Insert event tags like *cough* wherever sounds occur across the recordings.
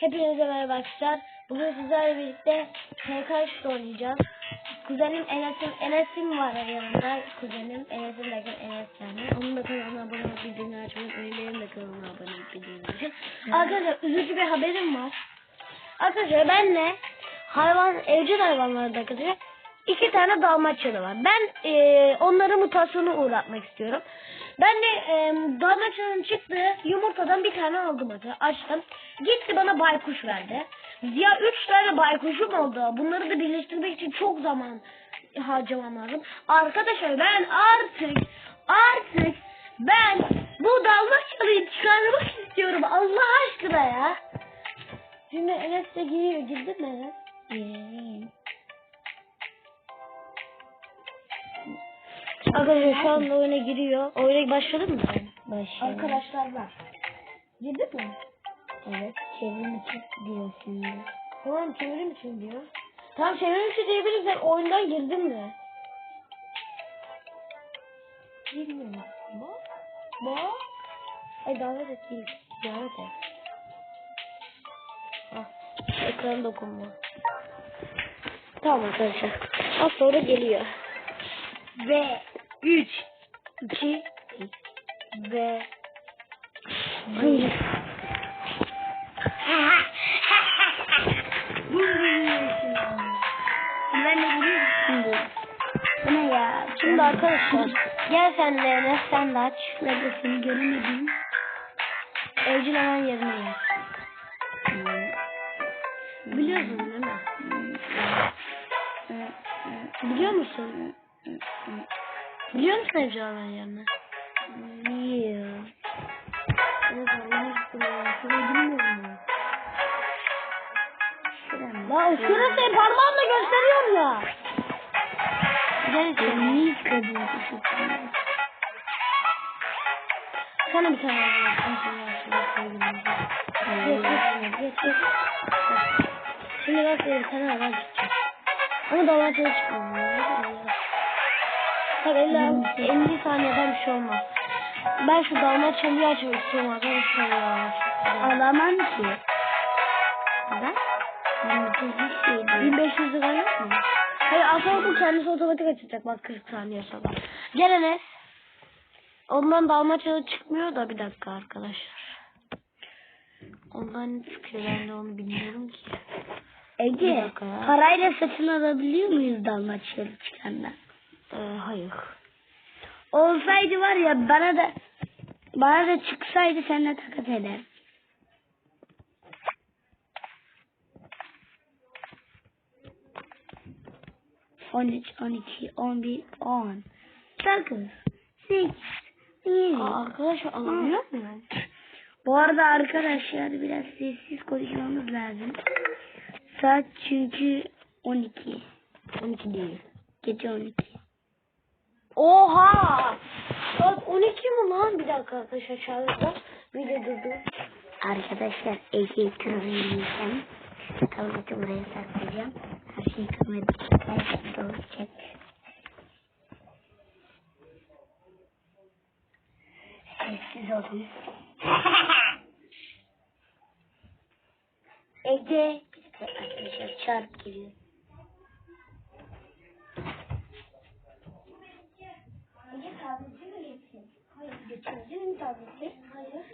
Hepinize merhaba arkadaşlar. Bugün sizlerle birlikte TK oynayacağız. Kuzenim Enes'im, Enes'im var yanımda. Kuzenim Enes'im derken Enes yani. Onun da kanalına abone olup bildirimleri açmayı unutmayın. Benim de kanalıma abone olup bildirimleri açın. Arkadaşlar üzücü bir haberim var. Arkadaşlar benle hayvan, evcil hayvanlarda arkadaşlar iki tane dalmaçyalı var. Ben e, onları mutasyona uğratmak istiyorum. Ben de e, dalmaçyanın çıktığı yumurtadan bir tane aldım hadi. Açtım. Gitti bana baykuş verdi. Ya üç tane baykuşum oldu. Bunları da birleştirmek için çok zaman harcamam lazım. Arkadaşlar ben artık artık ben bu dalmaçyalıyı çıkarmak istiyorum. Allah aşkına ya. Şimdi Enes giriyor. Girdin mi Enes? Arkadaşlar şu anda oyuna giriyor. Oyuna başladın mı sen? Başlayalım. Arkadaşlar var. Girdin mi? Evet. Çevrim için diyor şimdi. Tamam çevirim için diyor. Tamam çevirim için diyebiliriz. Sen oyundan girdin mi? Girmiyorum. Bak. Bak. Ay davet et değil. Davet et. Ah. Ekran dokunma. Tamam arkadaşlar. Az sonra geliyor. Ve 3 2 ve bir. *laughs* Ben de biliyorum şimdi. Bu ne ya? Şimdi arkadaşlar gel sen de Enes sen de aç. Nerede seni göremedim. Evcil hayvan yerine. Hmm. Biliyorsun değil mi? Biliyor musun? Biliyor musun evcil hayvan yerini? Biliyorum. Evet Allah aşkına ya. Şurayı bilmiyorum ya. Şuram. La şurası parmağımla gösteriyorum ya. Beni yıkadın teşekkürler. Sana bir tane. Şimdi tane hayvan çıkacak. Ama domatesi çıkmıyor. Tabii 50, 50 saniyeden bir şey olmaz. Ben şu dalmaçyalıyı açmak istiyorum arkadaşlar ya. Alamam ki. Neden? Ben bu bir şey değil. 1500 lira yok mu? Hayır aslında bu kendisi otomatik açacak bak 40 saniye sonra. Gel Enes. Ondan dalmaçyalı çıkmıyor da bir dakika arkadaşlar. Ondan ne çıkıyor ben de onu bilmiyorum ki. Ege, parayla satın alabiliyor muyuz dalmaçyalı çıkandan? Ee, hayır. Olsaydı var ya bana da bana da çıksaydı seninle takas ederim. On üç, on iki, on bir, on. Dokuz, sekiz, yedi. Arkadaşlar alabiliyor muyum? Bu arada arkadaşlar biraz sessiz konuşmamız lazım. Saat çünkü 12. 12 değil. Gece 12. Oha! Saat 12 mi lan? Bir dakika arkadaşlar şarjda. Bir de durdu. Arkadaşlar Ege kırmayacağım. Tableti buraya saklayacağım. Her şeyi kırmadım. Her şey olacak. Sessiz olun. *laughs* Ege. Arkadaşlar çarp giriyor. Ege tableti mi geçsin? Hayır. Mi tableti? Hayır.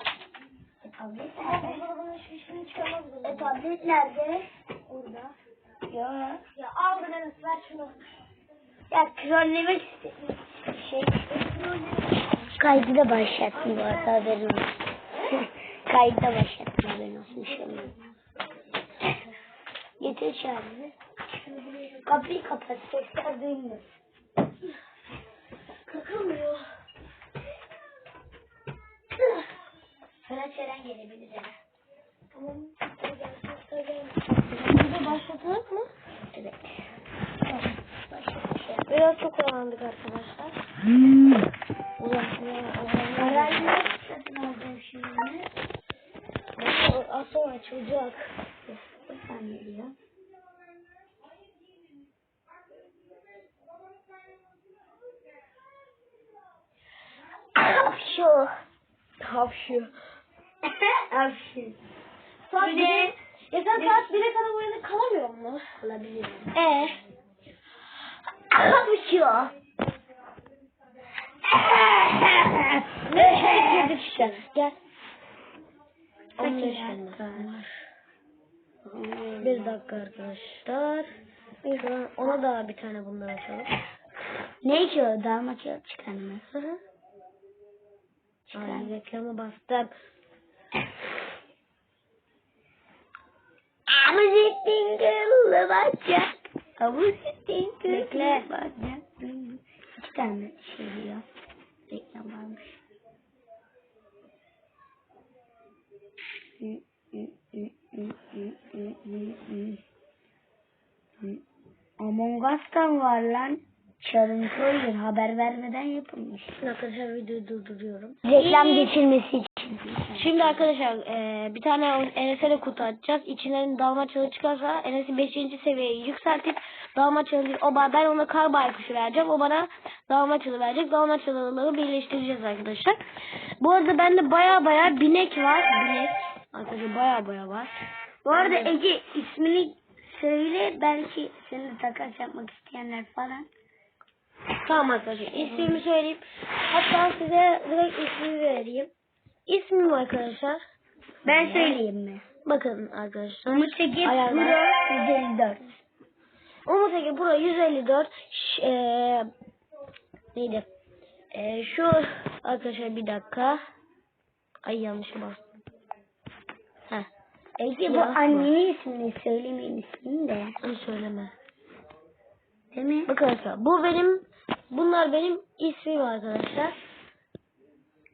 E, tablet nerede? şişini. E, tablet nerede? Orada. Ya. Ya aldın Enes ver şunu. Ya trollemek istedim. Şey, kaydı da başlattım bu arada haberin olsun. *laughs* kaydı da başlattım haberin olsun. Olmaz. Getir şarjı. Kapıyı kapat. Sesler duymuyor. Kakılmıyor. Sana çören gelebilir ha. Tamam. Burada başladık mı? Evet. Biraz çok oyalandık arkadaşlar. Uzatmaya Herhalde satın alacağım şimdi. Az sonra açılacak. Bir saniye diyor. Şu. Hapşu. Hapşin. Son Bir de Sen saat 1'e kadar uyanık kalamıyor mu? Olabilir. *laughs* Ee, *laughs* Uçuyor. girdik işte. Gel. Kaç 15 dakika? elmas. Bir dakika arkadaşlar. Ona da bir tane bundan açalım. Ne? Dalma kağıt çıkarma. Hı hı. Çıkar. Ay reklama bastım. *laughs* Amuzettin kıllı bacak. Amuzettin kıllı bacak. İki tane şey diyor. Reklam varmış. Among Us'tan var lan. Çalıntı haber vermeden yapılmış. Arkadaşlar videoyu durduruyorum. Reklam geçilmesi için. Şimdi arkadaşlar eee, bir tane Enes'e de kutu açacağız. İçinden dalmaçyalı çıkarsa Enes'i 5. seviyeye yükseltip dalmaçyalı o ba- ben ona kar baykuşu vereceğim. O bana dalmaçyalı verecek. Dalmaçyalıları birleştireceğiz arkadaşlar. Bu arada bende baya baya binek var. Binek. Arkadaşlar baya baya var. Bu arada Ece ismini söyle belki seni takas yapmak isteyenler falan. Tamam arkadaşlar ismimi söyleyeyim. Hatta size direkt ismini vereyim. İsmim arkadaşlar. Ben söyleyeyim mi? Bakın arkadaşlar. Umut Ege. Pro 154. Umut Ege Pro 154 Ş- eee, neydi? Eee, şu arkadaşlar bir dakika. Ay yanlış bastım. Heh. Ege bu annenin ismini söylemeyin ismini de. Onu söyleme. Değil mi? Bakın arkadaşlar bu benim bunlar benim ismim arkadaşlar.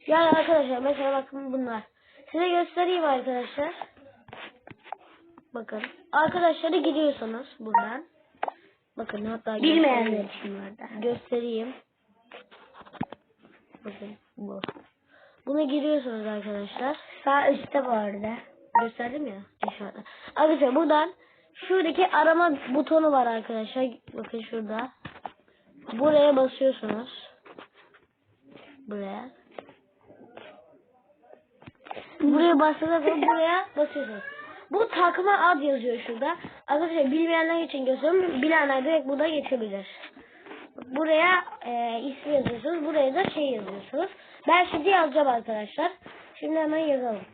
Yani arkadaşlar mesela bakın bunlar. Size göstereyim arkadaşlar. Bakın. Arkadaşları gidiyorsunuz buradan. Bakın hatta Bilmeyenler için göstereyim. Bakın bu. Buna giriyorsunuz arkadaşlar. Sağ üstte bu arada. Gösterdim ya inşallah. Arkadaşlar buradan şuradaki arama butonu var arkadaşlar. Bakın şurada. Buraya basıyorsunuz. Buraya. Buraya bastığınızda buraya basıyorsunuz. Bu takma ad yazıyor şurada. Arkadaşlar bilmeyenler için gösteriyorum. Bilenler direkt burada geçebilir. Buraya e, ismi yazıyorsunuz. Buraya da şey yazıyorsunuz. Ben şimdi yazacağım arkadaşlar. Şimdi hemen yazalım.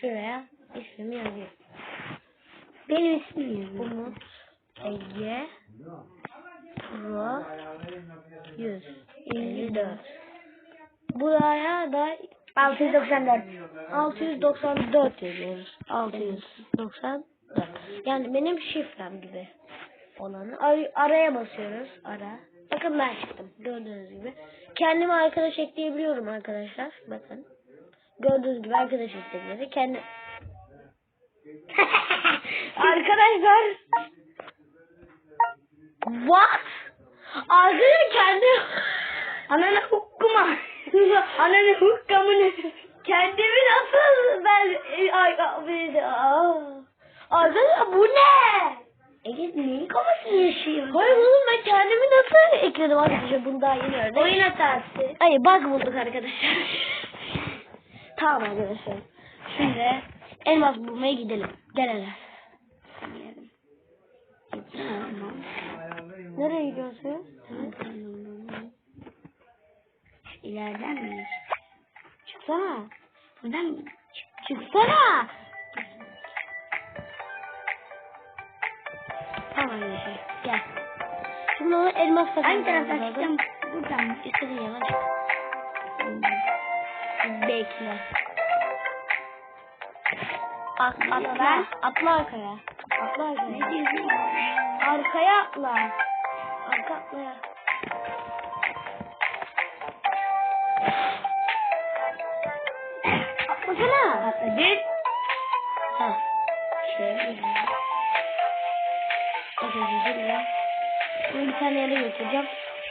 Şuraya ismimi yazayım. Benim ismim. Umut Ege Pro 154 Buraya da 694. 694 yazıyoruz. 694. Yani benim şifrem gibi olanı. Ar- araya basıyoruz. Ara. Bakın ben çıktım. Gördüğünüz gibi. Kendime arkadaş ekleyebiliyorum arkadaşlar. Bakın. Gördüğünüz gibi arkadaş ekledim. Kendi *laughs* Arkadaşlar. What? Arkadaşlar kendi Ananı hukkuma. *laughs* Ananı hukkamını. kendimi nasıl ben ay ay aa. Arkadaşlar bu ne? Ege neyin kafasını yaşıyor? Hayır oğlum ben kendimi nasıl ekledim arkadaşlar bunu daha yeni öğrendim. Oyun hatası. Hayır bug bulduk arkadaşlar. *laughs* tamam arkadaşlar. Şimdi elmas bulmaya gidelim. Gel hele. Nereye gidiyorsun? İleriden mi? Çıksana. Buradan mı? Çıksana. Tamam arkadaşlar gel. Şimdi onu elmas Hangi takımı taraftan çıkacağım? Buradan mı? İstediğin yana çık. Bekle. At, atla. Atla arkaya. Atla arkaya. Ne diyorsun? Arkaya atla. Arka atla. Atlasana. Atladın. Ha. Şöyle. Arkadaşlar şuraya. Bunu bir tane yere götüreceğim.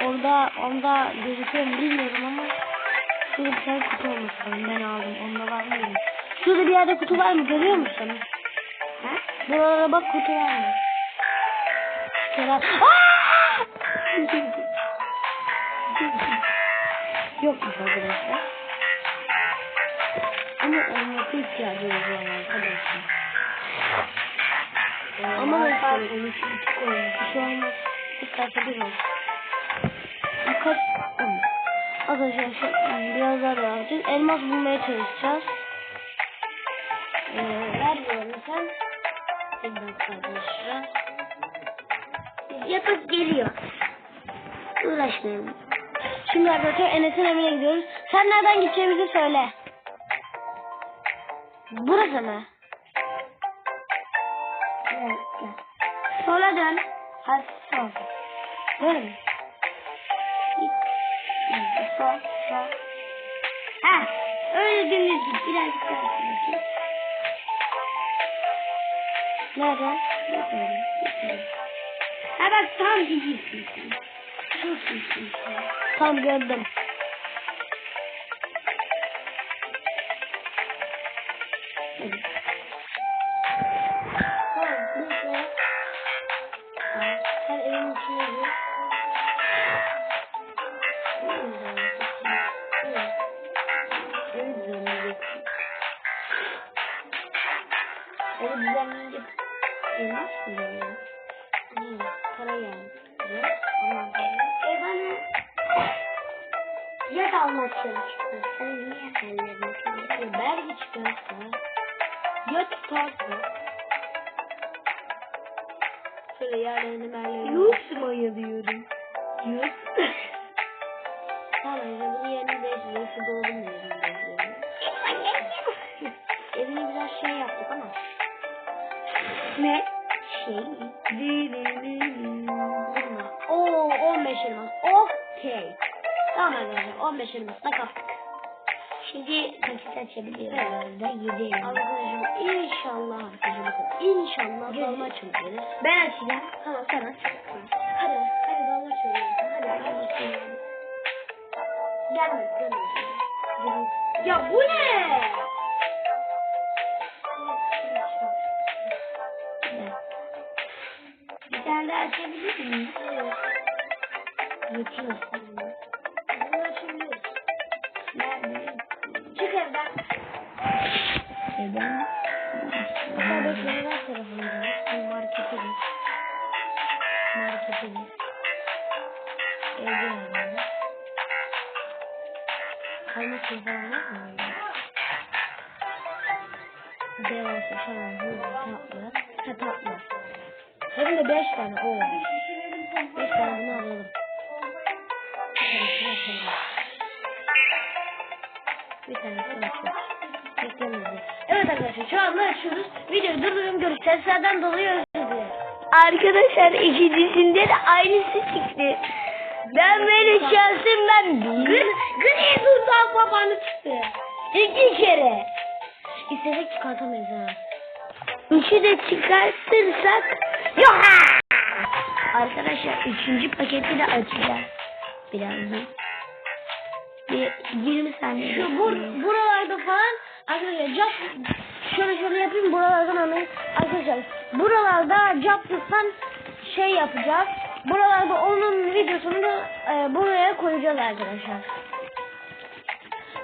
Orada, onda gözüküyor mu bilmiyorum ama şurada bir tane kutu lazım. Ben aldım. Onda var mı bilmiyorum. Şurada bir yerde kutu var mı görüyor musun? Ha? Buralara bak kutu var mı? Kerem. Aa! Yokmuş arkadaşlar. Ama elması ihtiyacımız var arkadaşlar. Onu küçük koyuyor. Bir şey olmaz. İsterse bir olsun. Birkaç. Arkadaşlar şu, biraz daha devam edeceğiz. Elmas bulmaya çalışacağız. Ee, vermiyorum sen. Bir dakika arkadaşlar. Yapıp geliyor. Uğraşmayalım. Şimdi arkadaşlar Enes'in evine gidiyoruz. Sen nereden gideceğimizi söyle. Burası mı? Gel. Sola dön. Hafif sol. Böyle mi? Sol, sol. Ha, öyle dümdüz git. Birazcık daha git. Nereden? Ha bak tam gidiyorsun Tam gördüm. Evet. Açabiliyoruz. Orada yedi. Arkadaşlar inşallah arkadaşlar inşallah dalma açılır. Ben açacağım. Tamam sen aç. Hadi hadi dalma açılır. Hadi açılır. Gelmedi gelmedi. Ya bu ne? Bir tane daha açabilir miyim? Yetiyor. Bekle ver telefonunu. Şimdi markete git. Markete git. Evde. Kaymak suyu falan var mı? Devasa şaran hızlı tatlı. Ha tatlı. Hem de beş tane. Oo. Beş tane bunu alalım. Tanesini açalım. Evet arkadaşlar şu anda açıyoruz. Videoyu durduruyorum. Görüş seslerden dolayı özür dilerim. Arkadaşlar ikincisinde de aynısı çıktı. Ben böyle şansım ben Gri, gri durdan babanı çıktı. iki kere. İstesek çıkartamayız ha. Üçü de çıkartırsak yok. Arkadaşlar üçüncü paketi de açacağız. Birazdan. Bir 20 saniye. Şu bur buralarda falan arkadaşlar şöyle şöyle yapayım buralardan anlayın. Arkadaşlar buralarda caplıktan şey yapacağız. Buralarda onun videosunu da e, buraya koyacağız arkadaşlar.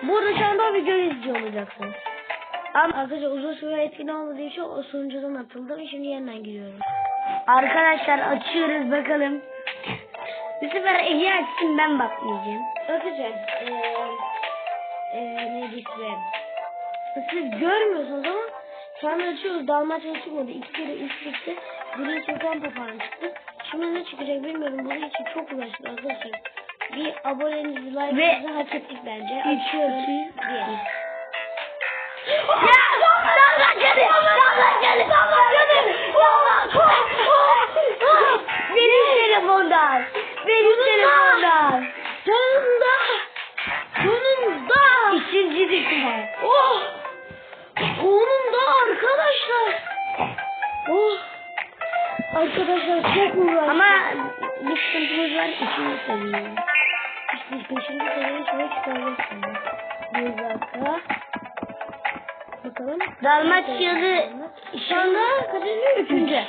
Burada şu anda o videoyu izliyor olacaksınız. Ama arkadaşlar uzun süre etkin olmadığı için o sunucudan atıldım. Şimdi yeniden giriyorum. Arkadaşlar açıyoruz bakalım. Bu sefer Ege açsın ben bakmayacağım. Arkadaşlar eee eee neydi ismi? Siz görmüyorsunuz ama şu anda açıyoruz. Dalmaçya çıkmadı. İki kere üst üste Gri Sultan Papağan çıktı. Şimdi ne çıkacak bilmiyorum. Bunun için çok uğraştık arkadaşlar. Bir abonenizi like'ınızı hak ettik bence. Açıyoruz. Bir. Ya! Allah canım! Allah canım! Allah canım! Benim telefondan. Benim telefondan. Sonunda! Sonunda! İkinci dikkat. Oh! Sonunda arkadaşlar! Oh! Arkadaşlar çok uğraştık. Ama bir sıkıntımız var. İkinci seviye. İşte beşinci seviye çıkaracağız şimdi. Bir dakika. Bakalım. Dalmaçyalı Şu anda kaçıncı? Üçüncü.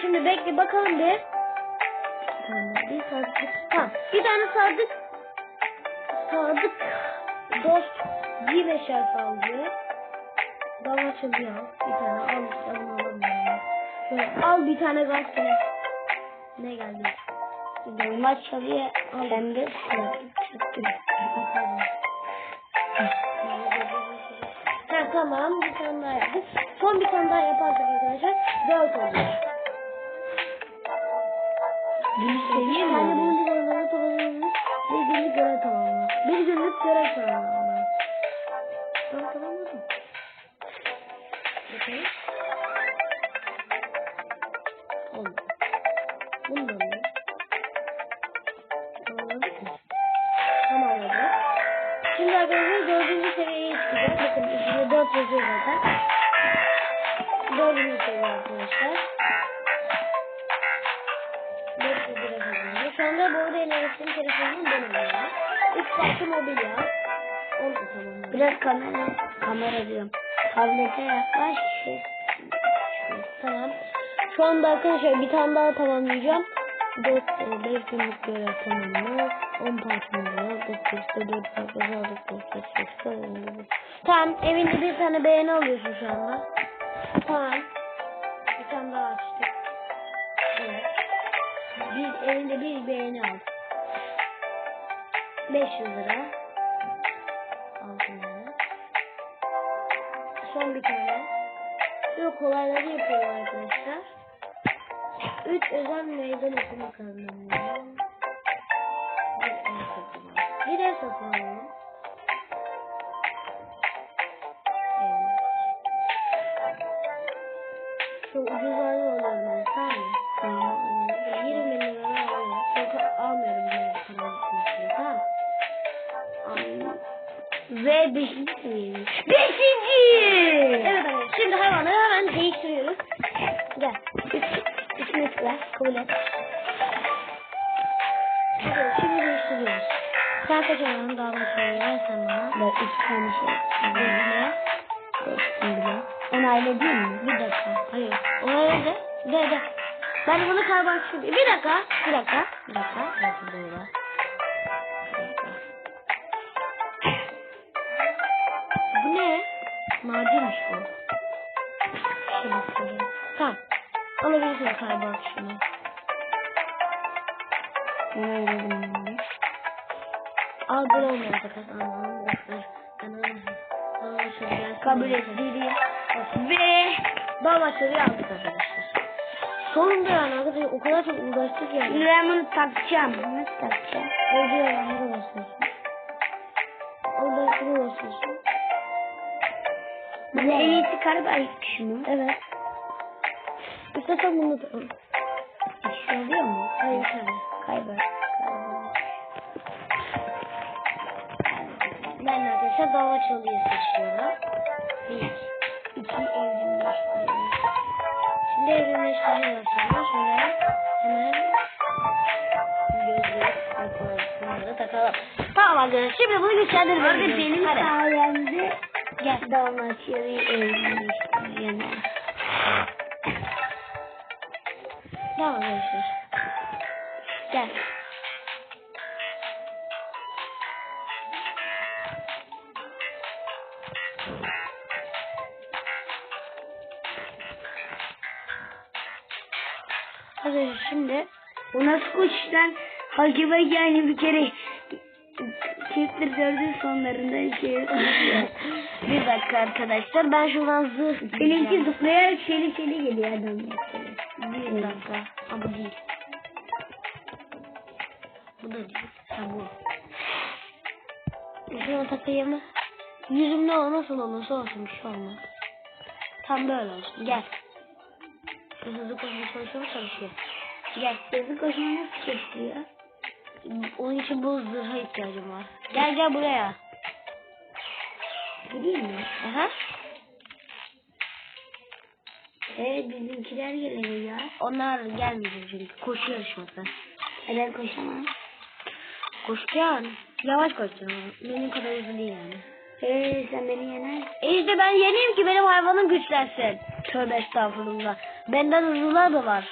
Şimdi bekle bakalım bir. Tamam bir sadık. Tamam bir tane sadık. Sadık dost bir beşer aldı. Dalmaçyalı al. Bir tane al alalım. yani. Şöyle al bir tane gazete. Ne geldi? Dolma çalıyor. Sen de çıktın. Ha tamam bir tane daha yaptık. Son bir tane daha yaparsak arkadaşlar dört oluyor. Bunu seviyor Yani mu? bunu bir tamamlamak Bir günlük görev tamamlamak. Bir günlük görev tamamlamak. 4 yazıyor zaten. Doğru yazıyor arkadaşlar. 4 yazıyor. Şu anda bu arada enerjisinin telefonunun benim ya. 3 farklı mobilya. Oldu tamam. Biraz kamera, kamera diyorum. Tablete yaklaş. Tamam. Şu anda arkadaşlar bir tane daha tamamlayacağım. 4 5 günlük görev tamamla. 10 parçamız var. 9 işte 4 farklı aldık. 9 8 Tamam. Evinde bir tane beğeni alıyorsun şu anda. Tamam. Bir tane daha açtık. Evet. Bir, evinde bir beğeni al. 500 lira. Altın lira. Son bir tane. Şu kolayları yapıyorum arkadaşlar. 3 özel meydan okuma kazanıyorum. Bir ev satın alalım. Evet. Şu ucuzlardan alıyorum ben tamam mı? Tamam. 20 bin lira alıyorum. Yok almıyorum bu ev para gitmesini tamam mı? Ve beşinci seviyemiz. Beşinci! Evet evet. Şimdi hayvanları hemen değiştiriyoruz. Gel. Üç, üç metre. Kabul et. Evet, şimdi değiştiriyoruz. Sen daha başlayı versen bana. Ben üç tane şey. Ne? Seçtim bile. Onayla değil mi? Bir dakika. Hayır. Ona de. De de. Ben bunu kaybolmak istiyorum. Bir dakika. Bir dakika. Bir dakika. Bir dakika. Böyle. Bir dakika. Bu ne? Nadirmiş bu. Şöyle söyleyeyim. Tamam. Alabilirsin kaybolmak şunu. Onayladım böyle. Ben şöyle gelsin. Kabul ettim. Ve Daha başarıyı aldık arkadaşlar. Sonunda yani arkadaşlar o kadar çok uğraştık yani. şimdi ben bunu takacağım. Nasıl takacağım? Orada yalanlar uğraşıyorsun. Orada şunu uğraşıyorsun. Bize en iyisi karabay şunu. Evet. İşte tam bunu da. Oluyor mu? Hayır. Kaybol. Arkadaşlar dava çalıyı seçiyorum. Bir. İki evrimleştiriyoruz. Şimdi evrimleştiriyoruz sonra. Şöyle hemen gözlük bunları takalım. Tamam arkadaşlar şimdi bunu Orada gidiyoruz. benim Hadi. sayemde Gel. Dalmaçyalı'yı evrimleştireceğim. Tamam arkadaşlar. Gel. Nasıl koşuştan Hakibe yani bir kere Chapter 4'ün sonlarında şey *laughs* bir dakika arkadaşlar ben şuradan zırh Benimki zıplayarak şeli şeli geliyor adam bir dakika. Ama bu değil. Bu da değil. Ha bu. Şuna takayım. Yüzüm ne olur nasıl olursa olsun bir şey olmaz. Tam böyle olsun. Gel. Hızlı koşmaya çalışıyorum çalışıyor. Gel. Hızlı koşmayı nasıl çektiriyor? Onun için bu zırha ihtiyacım var. Gel gel buraya. Gideyim mi? Aha. Evet bizimkiler geliyor ya. Onlar gelmeyecek çünkü. Koşu yarışması. Neden koşamam? Koşacaksın. Yavaş koşacaksın. Benim kadar hızlı değil yani. Eee sen beni yener. E işte ben yeneyim ki benim hayvanım güçlensin. Tövbe estağfurullah. Benden hızlılar da var.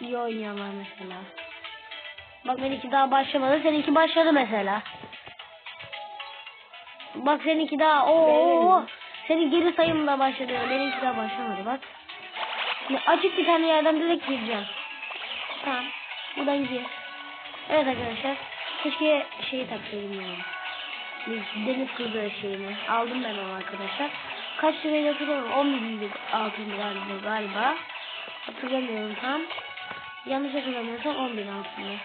İyi oynayanlar mesela. Bak benimki daha başlamadı. Seninki başladı mesela. Bak seninki daha o. Senin geri sayım da başladı. Benimki daha başlamadı bak. Şimdi açık bir tane yerden direkt gireceğim. Tamam. Buradan gir. Evet arkadaşlar. Keşke şeyi taksaydım. Bir Deniz kızı şeyini. Aldım ben onu arkadaşlar. Kaç lirayla hatırlamıyorum. 10 bin altın galiba, galiba. Hatırlamıyorum tam. Yanlış hatırlamıyorsam 10 bin altında.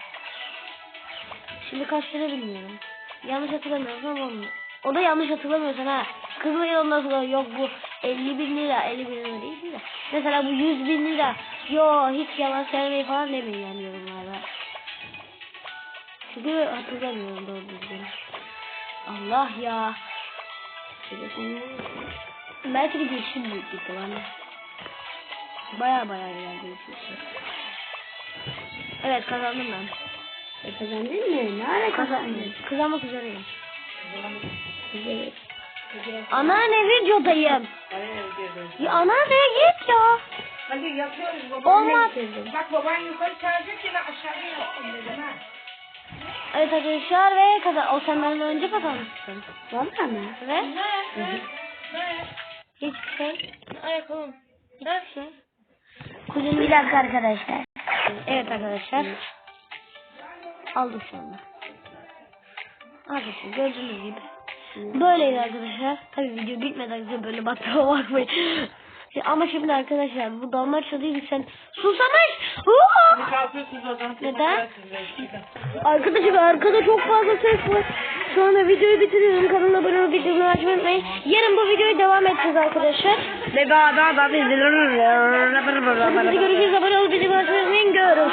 Şimdi kaç lira bilmiyorum. Yanlış hatırlamıyorsam 10 bin. O da yanlış hatırlamıyorsan ha. Kızmayın ondan sonra yok bu 50 bin lira 50 bin lira değil de. Mesela bu 100 bin lira. Yo hiç yalan söylemeyi falan demeyin yani yorumlarda. Çünkü hatırlamıyorum doğru düzgün. Allah ya. Belki de geçim büyük ihtimalle. Baya baya geçmişti. Evet kazandım ben. E kazandın mı? Ne ara kazandın? Kazandım. Kazanmak üzereyim. Güzel. Anneanne videodayım. Ya anneanne git ya. Hadi yapıyoruz baban. Olmaz. Bak baban yukarı çağıracak ya ben aşağıda yaptım dedim ha. Evet arkadaşlar ve kazan. O sen benden önce kazanmışsın. Valla mı? Ve Ne? Ne? hiçbir şey. Ayakkabım. Dersin. Kuzenim bir dakika arkadaşlar. Evet arkadaşlar. Aldık şu anda. Arkadaşlar gördüğünüz gibi. Böyleydi arkadaşlar. Tabii video bitmeden size böyle baktığıma bakmayın. Ama şimdi arkadaşlar bu Dalmaçya değil sen susamış. Neden? Arkadaşlar arkada çok fazla ses var. Şu anda videoyu bitiriyorum. Kanala abone olup videomu açmayı unutmayın. Yarın bu videoyu devam edeceğiz arkadaşlar. Ve daha daha daha Hadi görüşürüz. Abone olup videomu açmayı unutmayın. Görüşürüz.